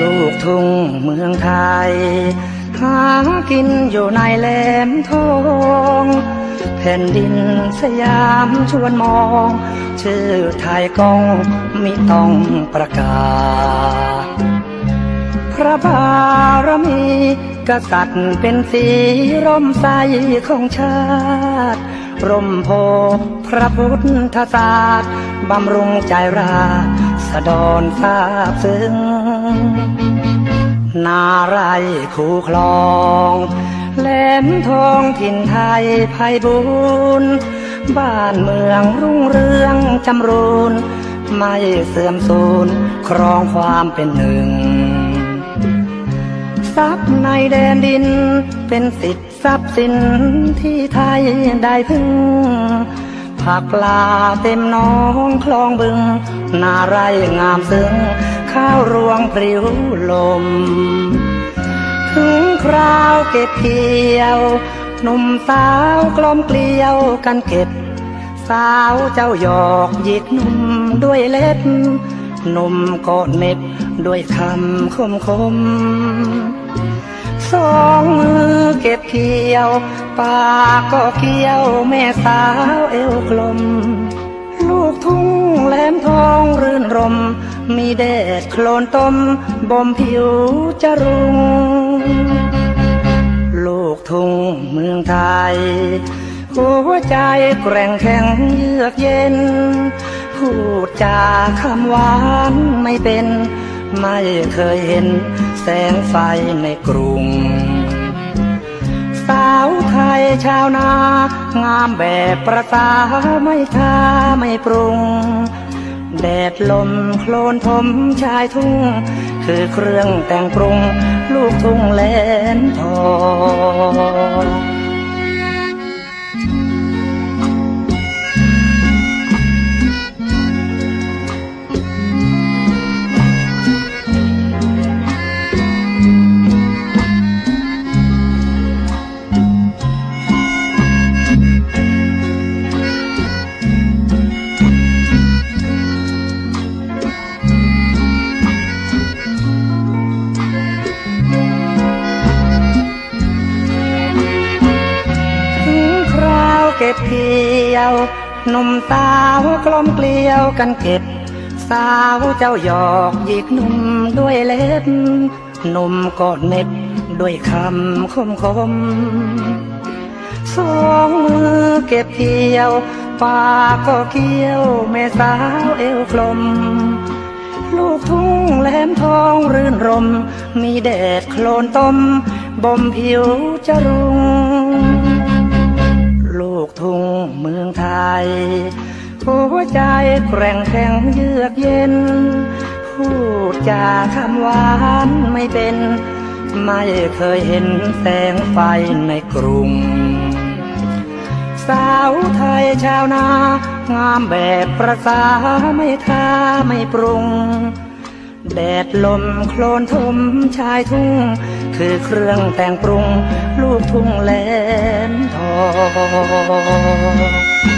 ลูกทุ่งเมืองไทย หากินอยู่ในแหลมทองแผ่นดินสยามชวนมอง ชื่อไทยกองมิต้องประกาศ พระบารมีกษัตริย์เป็นสีร่มใสของชาติ ร่มโพพระพุทธศาสตร์บำรุงใจราษฎรทราบซึ้ง นาไรคูคลองแหลมทองถิ่นไทยไพบูรณ์บ้านเมืองรุ่งเรืองจำรูน ไม่เสื่อมสูญครองความเป็นหนึ่ง ทรัพย์ในแดนดิน เป็นสิทธิทรัพย์สินที่ไทยได้พึ่ง ผักปลาเต็มหน้องคลองบึง นาไรงามซึ้ง ข้าวรวงปลิวลม ถึงคราวเก็บเกี่ยว หนุ่มสาวกลมเกลียวกันเก็บ สาวเจ้าหยอกหยิกหนุ่มด้วยเล็บหนุ่มก็เน็บด้วยคำคมคมๆสองมือเก็บเกี่ยวปากก็เกี่ยวแม่สาวเอวกลม ลูกทุ่งแหลมทองรื่นรม มีแดดโคลนต้มบ่มผิวจะรุง ลูกทุ่งเมืองไทย หัวใจแกร่งแข็งเยือกเย็น พูดจาคำหวานไม่เป็น ไม่เคยเห็นแสงไฟในกรุง สาวไทยชาวนา งามแบบประสาไม่ทาไม่ปรุง แดดลมโคลนทมชายทุ่ง คือเครื่องแต่งปรุง ลูกทุ่งแหลนทอง ยวหนุ่มสาวกลมเกลียวกันเก็บ สาวเจ้าหยอกหยิกหนุ่มด้วยเล็บหนุ่มก็เน็บด้วยคำคมคมๆสองมือเก็บเกี่ยวปากก็เกี่ยวแม่สาวเอวกลม ลูกทุ่งแหลมทองรื่นรม มีแดดโคลนต้มบ่มผิวจะรุงลู กทุ่งเมืองไทย หัวใจแกร่งแข็งเยือกเย็น พูดจาคำหวานไม่เป็น ไม่เคยเห็นแสงไฟในกรุง สาวไทยชาวนา งามแบบประสาไม่ทาไม่ปรุง แดดลมโคลนทมชายทุ่ง คือเครื่องแต่งปรุง ลูกทุ่งแล มทอง